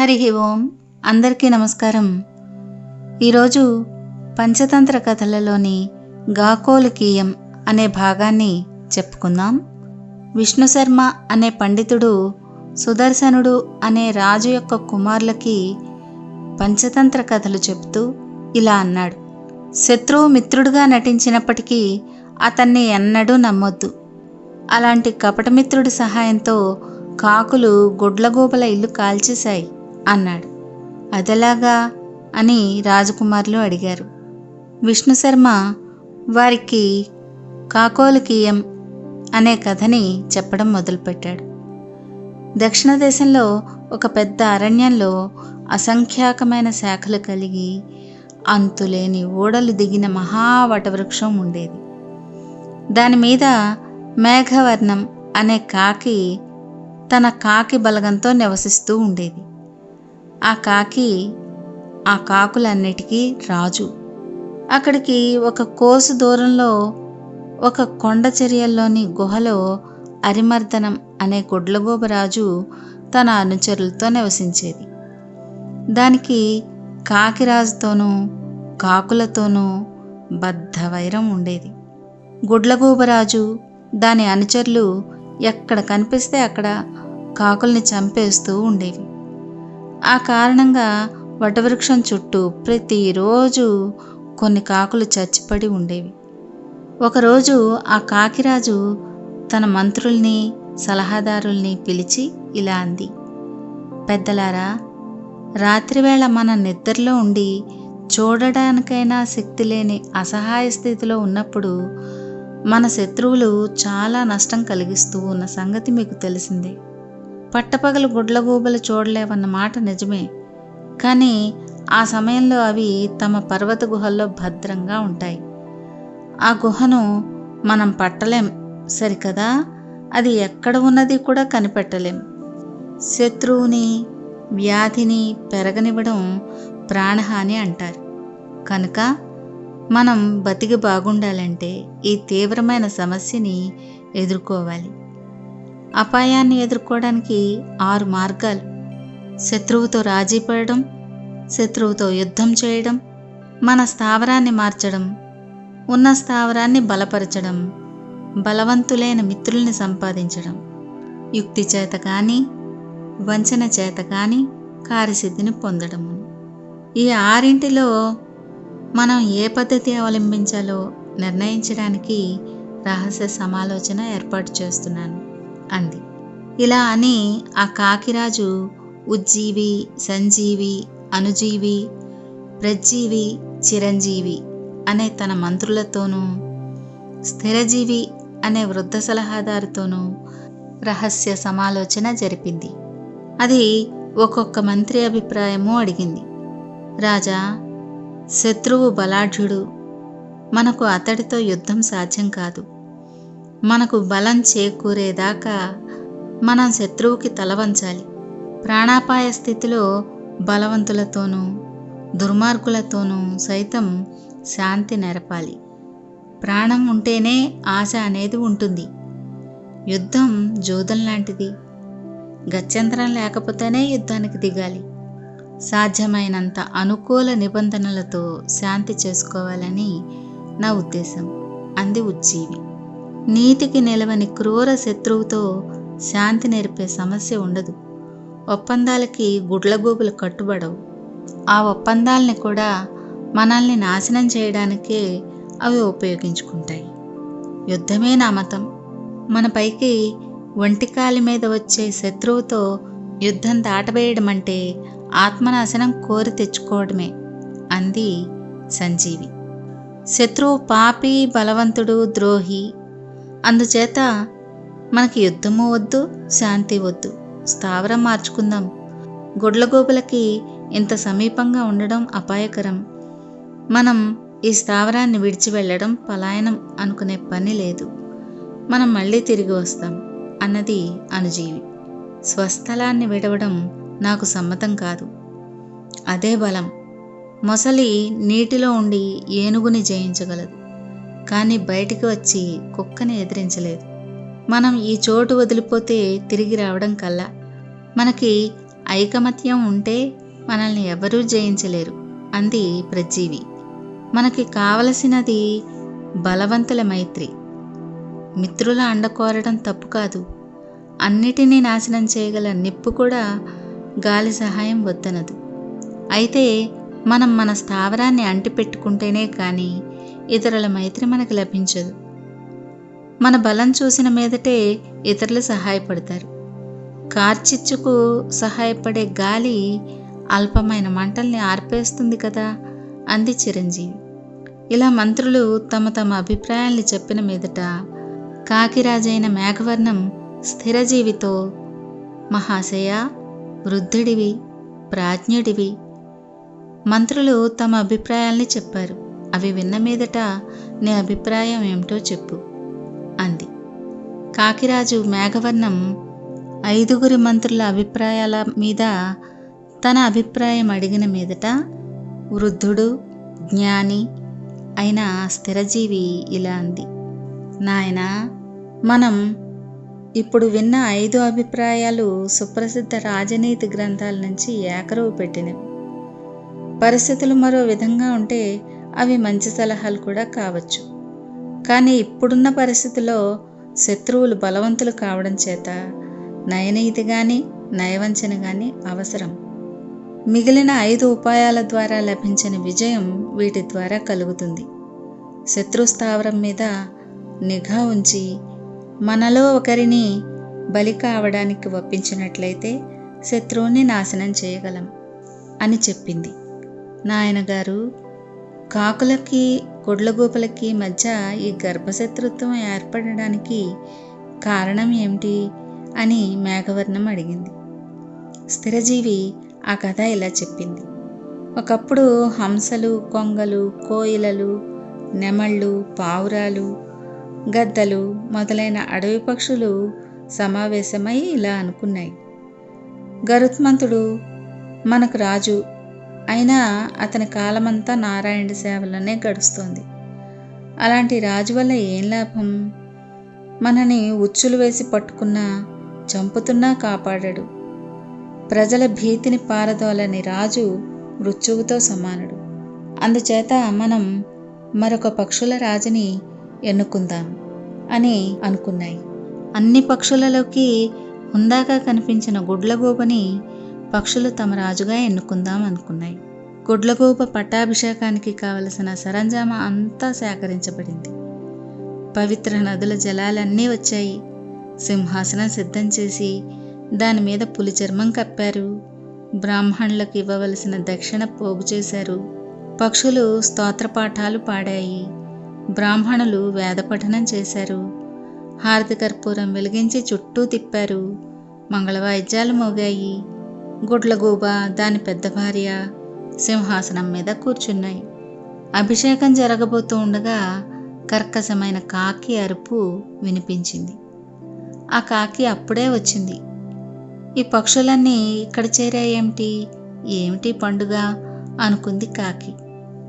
హరి ఓం. అందరికీ నమస్కారం. ఈరోజు పంచతంత్ర కథలలోని గాకోలికీయం అనే భాగాన్ని చెప్పుకుందాం. విష్ణు శర్మ అనే పండితుడు సుదర్శనుడు అనే రాజు యొక్క కుమారులకి పంచతంత్ర కథలు చెబుతూ ఇలా అన్నాడు. శత్రువు మిత్రుడుగా నటించినప్పటికీ అతన్ని ఎన్నడూ నమ్మొద్దు. అలాంటి కపటమిత్రుడి సహాయంతో కాకులు గుడ్లగూబల ఇల్లు కాల్చేశాయి. అన్నాడు. అదెలాగా? అని రాజకుమారులు అడిగారు. విష్ణు శర్మ వారికి కాకోలికీయం అనే కథని చెప్పడం మొదలుపెట్టాడు. దక్షిణ దేశంలో ఒక పెద్ద అరణ్యంలో అసంఖ్యాకమైన శాఖలు కలిగి అంతులేని ఓడలు దిగిన మహావటవృక్షం ఉండేది. దాని మీద మేఘవర్ణం అనే కాకి తన కాకి బలగంతో నివసిస్తూ ఉండేది. ఆ కాకి ఆ కాకులన్నిటికీ రాజు. అక్కడికి ఒక కోసు దూరంలో ఒక కొండ చర్యల్లోని గుహలో అరిమర్దనం అనే గుడ్లగోబరాజు తన అనుచరులతో నివసించేది. దానికి కాకిరాజుతోనూ కాకులతోనూ బద్ధ వైరం ఉండేది. గుడ్లగూబరాజు దాని అనుచరులు ఎక్కడ కనిపిస్తే అక్కడ కాకుల్ని చంపేస్తూ ఉండేవి. ఆ కారణంగా వటవృక్షం చుట్టూ ప్రతిరోజు కొన్ని కాకులు చచ్చిపడి ఉండేవి. ఒకరోజు ఆ కాకిరాజు తన మంత్రుల్ని సలహాదారుల్ని పిలిచి ఇలా అంది. పెద్దలారా రాత్రివేళ మన నిద్రలో ఉండి చూడడానికైనా శక్తి లేని అసహాయ స్థితిలో ఉన్నప్పుడు మన శత్రువులు చాలా నష్టం కలిగిస్తూ ఉన్న సంగతి మీకు తెలిసిందే. పట్టపగలు గుడ్లగూబలు చూడలేవన్న మాట నిజమే. కానీ ఆ సమయంలో అవి తమ పర్వత గుహల్లో భద్రంగా ఉంటాయి. ఆ గుహను మనం పట్టలేం సరికదా? అది ఎక్కడ ఉన్నది కూడా కనిపెట్టలేం. శత్రువుని వ్యాధిని పెరగనివ్వడం ప్రాణహాని అంటారు. కనుక మనం బతికి బాగుండాలంటే ఈ తీవ్రమైన సమస్యని ఎదుర్కోవాలి. అపాయాన్ని ఎదుర్కోవడానికి ఆరు మార్గాలు. శత్రువుతో రాజీ పడడం శత్రువుతో యుద్ధం చేయడం మన స్థావరాన్ని మార్చడం ఉన్న స్థావరాన్ని బలపరచడం బలవంతులైన మిత్రుల్ని సంపాదించడం. యుక్తి చేత కానీ వంచన చేత కానీ కార్యసిద్ధిని పొందడము. ఈ ఆరింటిలో మనం ఏ పద్ధతి అవలంబించాలో నిర్ణయించడానికి రహస్య సమాలోచన ఏర్పాటు చేస్తున్నాను. అంది. ఇలా అని ఆ కాకిరాజు ఉజ్జీవి సంజీవి అనుజీవి ప్రజ్జీవి చిరంజీవి అనే తన మంత్రులతోనూ స్థిరజీవి అనే వృద్ధ సలహాదారుతోనూ రహస్య సమాలోచన జరిపింది. అది ఒక్కొక్క మంత్రి అభిప్రాయము అడిగింది. రాజా శత్రువు బలాఢ్యుడు. మనకు అతడితో యుద్ధం సాధ్యం కాదు. మనకు బలం చేకూరేదాకా మనం శత్రువుకి తల వంచాలి ప్రాణాపాయ స్థితిలో బలవంతులతోనూ దుర్మార్గులతోనూ సైతం శాంతి నెరపాలి. ప్రాణం ఉంటేనే ఆశ అనేది ఉంటుంది. యుద్ధం జూదం లాంటిది. గత్యంతరం లేకపోతేనే యుద్ధానికి దిగాలి. సాధ్యమైనంత అనుకూల నిబంధనలతో శాంతి చేసుకోవాలని నా ఉద్దేశం. అంది ఉజ్జీవి. నీతికి నిలవని క్రూర శత్రువుతో శాంతి నేర్పే సమస్య ఉండదు. ఒప్పందాలకి గుడ్లగూబులు కట్టుబడవు. ఆ ఒప్పందాలని కూడా మనల్ని నాశనం చేయడానికే అవి ఉపయోగించుకుంటాయి. యుద్ధమే నా మతం. మన పైకి ఒంటికాలి మీద వచ్చే శత్రువుతో యుద్ధం దాటవేయడం అంటే ఆత్మనాశనం కోరి తెచ్చుకోవడమే అంది సంజీవి. శత్రువు పాపి బలవంతుడు ద్రోహి అందుచేత మనకి యుద్ధము వద్దు శాంతి వద్దు. స్థావరం మార్చుకుందాం. గుడ్లగోబులకి ఇంత సమీపంగా ఉండడం అపాయకరం. మనం ఈ స్థావరాన్ని విడిచి వెళ్ళడం పలాయనం అనుకునే పని లేదు. మనం మళ్ళీ తిరిగి వస్తాం అన్నది అనుజీవి. స్వస్థలాన్ని విడవడం నాకు సమ్మతం కాదు. అదే బలం. మొసలి నీటిలో ఉండి ఏనుగుని జయించగలదు. కానీ బయటికి వచ్చి కుక్కని ఎదిరించలేదు. మనం ఈ చోటు వదిలిపోతే తిరిగి రావడం కల్లా. మనకి ఐకమత్యం ఉంటే మనల్ని ఎవరూ జయించలేరు అంది ప్రజీవి మనకి కావలసినది బలవంతుల మైత్రి. మిత్రుల అండ కోరడం తప్పు కాదు. అన్నిటినీ నాశనం చేయగల నిప్పు కూడా గాలి సహాయం వద్దనదు. అయితే మనం మన స్థావరాన్ని అంటిపెట్టుకుంటేనే కానీ ఇతరుల మైత్రి మనకు లభించదు. మన బలం చూసిన మీదటే ఇతరులు సహాయపడతారు. కార్చిచ్చుకు సహాయపడే గాలి అల్పమైన మంటల్ని ఆర్పేస్తుంది కదా అంది చిరంజీవి. ఇలా మంత్రులు తమ తమ అభిప్రాయాల్ని చెప్పిన మీదట కాకిరాజైన మేఘవర్ణం స్థిరజీవితో మహాశయ వృద్ధుడివి ప్రాజ్ఞుడివి మంత్రులు తమ అభిప్రాయాల్ని చెప్పారు. అవి విన్న మీదట నీ అభిప్రాయం ఏమిటో చెప్పు అంది. కాకిరాజు మేఘవర్ణం ఐదుగురి మంత్రుల అభిప్రాయాల మీద తన అభిప్రాయం అడిగిన మీదట వృద్ధుడు జ్ఞాని అయిన స్థిరజీవి ఇలా అంది. నాయనా మనం ఇప్పుడు విన్న ఐదు అభిప్రాయాలు సుప్రసిద్ధ రాజనీతి గ్రంథాల నుంచి ఏకరువు పెట్టినవి. పరిస్థితులు మరో విధంగా ఉంటే అవి మంచి సలహాలు కూడా కావచ్చు. కానీ ఇప్పుడున్న పరిస్థితిలో శత్రువులు బలవంతులు కావడం చేత నయనీతి కానీ నయవంచన కానీ అవసరం. మిగిలిన ఐదు ఉపాయాల ద్వారా లభించిన విజయం వీటి ద్వారా కలుగుతుంది. శత్రు స్థావరం మీద నిఘా ఉంచి మనలో ఒకరిని బలి కావడానికి ఒప్పించినట్లయితే శత్రువుని నాశనం చేయగలం అని చెప్పింది. నాయనగారు కాకులకి గుడ్లగూపలకి మధ్య ఈ గర్భశత్రుత్వం ఏర్పడడానికి కారణం ఏమిటి అని మేఘవర్ణం అడిగింది. స్థిరజీవి ఆ కథ ఇలా చెప్పింది. ఒకప్పుడు హంసలు కొంగలు కోయిలలు నెమళ్ళు పావురాలు గద్దలు మొదలైన అడవి పక్షులు సమావేశమై ఇలా అనుకున్నాయి. గరుత్మంతుడు మనకు రాజు అయినా అతని కాలమంతా నారాయణ సేవలనే గడుస్తోంది. అలాంటి రాజు వల్ల ఏం లాభం? మనని ఉచ్చులు వేసి పట్టుకున్నా చంపుతున్నా కాపాడాడు. ప్రజల భీతిని పారదోలని రాజు మృత్యువుతో సమానుడు. అందుచేత మనం మరొక పక్షుల రాజుని ఎన్నుకుందాం అని అనుకున్నాయి. అన్ని పక్షులలోకి హుందాగా కనిపించిన గుడ్లగూబని పక్షులు తమ రాజుగా ఎన్నుకుందాం అనుకున్నాయి. గుడ్లగూబ పట్టాభిషేకానికి కావలసిన సరంజామ అంతా సేకరించబడింది. పవిత్ర నదుల జలాలన్నీ వచ్చాయి. సింహాసనం సిద్ధం చేసి దాని మీద పులి చర్మం కప్పారు. బ్రాహ్మణులకు ఇవ్వవలసిన దక్షిణ పోగు చేశారు. పక్షులు స్తోత్రపాఠాలు పాడాయి. బ్రాహ్మణులు వేదపఠనం చేశారు. హారతి కర్పూరం వెలిగించి చుట్టూ తిప్పారు. మంగళవాయిద్యాలు మోగాయి. గుడ్లగూబ దాని పెద్ద భార్య సింహాసనం మీద కూర్చున్నాయి. అభిషేకం జరగబోతూ ఉండగా కర్కశమైన కాకి అరుపు వినిపించింది. ఆ కాకి అప్పుడే వచ్చింది. ఈ పక్షులన్నీ ఇక్కడ చేరాయేమిటి? ఏమిటి పండుగ అనుకుంది కాకి.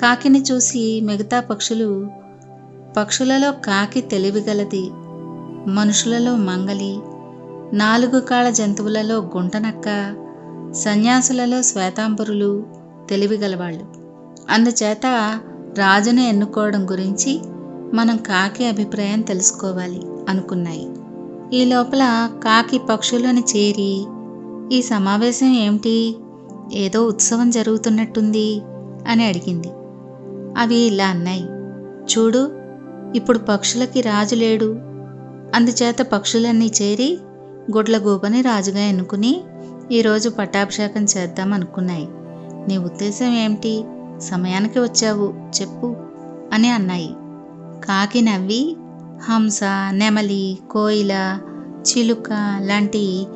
కాకిని చూసి మిగతా పక్షులు పక్షులలో కాకి తెలివిగలది మనుషులలో మంగలి నాలుగు కాళ్ళ జంతువులలో గుంటనక్క సన్యాసులలో శ్వేతాంబరులు తెలివిగలవాళ్ళు. అందుచేత రాజును ఎన్నుకోవడం గురించి మనం కాకి అభిప్రాయం తెలుసుకోవాలి అనుకున్నాయి. ఈ లోపల కాకి పక్షులను చేరి ఈ సమావేశం ఏమిటి? ఏదో ఉత్సవం జరుగుతున్నట్టుంది అని అడిగింది. అవి ఇలా అన్నాయి. చూడు ఇప్పుడు పక్షులకి రాజు లేడు. అందుచేత పక్షులన్నీ చేరి గుడ్లగూబని రాజుగా ఎన్నుకుని ఈరోజు పట్టాభిషేకం చేద్దాం అనుకున్నాయి. నీ ఉద్దేశం ఏమిటి? సమయానికి వచ్చావు చెప్పు అని అన్నాయి. కాకి నవ్వి హంస నెమలి కోయిల చిలుక లాంటి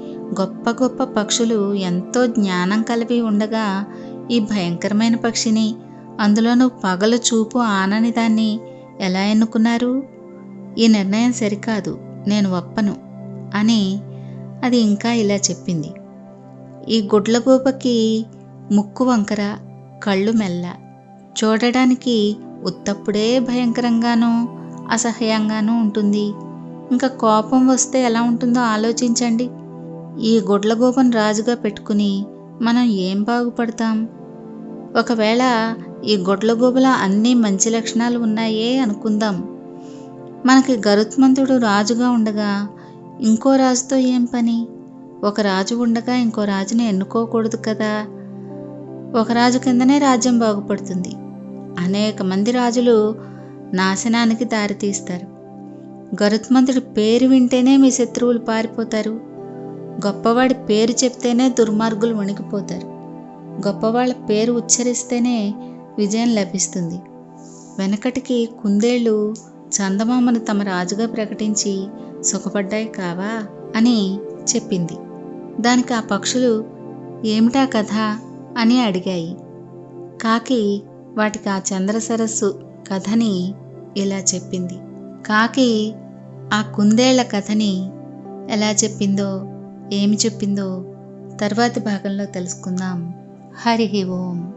గొప్ప గొప్ప పక్షులు ఎంతో జ్ఞానం కలిపి ఉండగా ఈ భయంకరమైన పక్షిని అందులోనూ పగలు చూపు ఆనని దాన్ని ఎలా ఎన్నుకున్నారు? ఈ నిర్ణయం సరికాదు నేను ఒప్పను అని అది ఇంకా ఇలా చెప్పింది. ఈ గుడ్లగూపకి ముక్కు వంకర కళ్ళు మెల్ల. చూడడానికి ఉత్తప్పుడే భయంకరంగానూ అసహ్యంగానూ ఉంటుంది. ఇంకా కోపం వస్తే ఎలా ఉంటుందో ఆలోచించండి. ఈ గుడ్లగూబను రాజుగా పెట్టుకుని మనం ఏం బాగుపడతాం? ఒకవేళ ఈ గుడ్లగూబల అన్ని మంచి లక్షణాలు ఉన్నాయే అనుకుందాం. మనకి గరుత్మంతుడు రాజుగా ఉండగా ఇంకో రాజుతో ఏం పని? ఒక రాజు ఉండగా ఇంకో రాజుని ఎన్నుకోకూడదు కదా. ఒక రాజు కిందనే రాజ్యం బాగుపడుతుంది. అనేక మంది రాజులు నాశనానికి దారితీస్తారు. గరుత్మంతుడి పేరు వింటేనే మీ శత్రువులు పారిపోతారు. గొప్పవాడి పేరు చెప్తేనే దుర్మార్గులు వణికిపోతారు. గొప్పవాళ్ళ పేరు ఉచ్చరిస్తేనే విజయం లభిస్తుంది. వెనకటికి కుందేళ్ళు చందమామను తమ రాజుగా ప్రకటించి సుఖపడ్డాయి కావా అని చెప్పింది. దానికి ఆ పక్షులు ఏమిటా కథ అని అడిగాయి. కాకి వాటికి ఆ చంద్రసరస్సు కథని ఇలా చెప్పింది? కాకి ఆ కుందేళ్ళ కథని ఎలా చెప్పిందో ఏమి చెప్పిందో తర్వాతి భాగంలో తెలుసుకుందాం. హరి ఓం.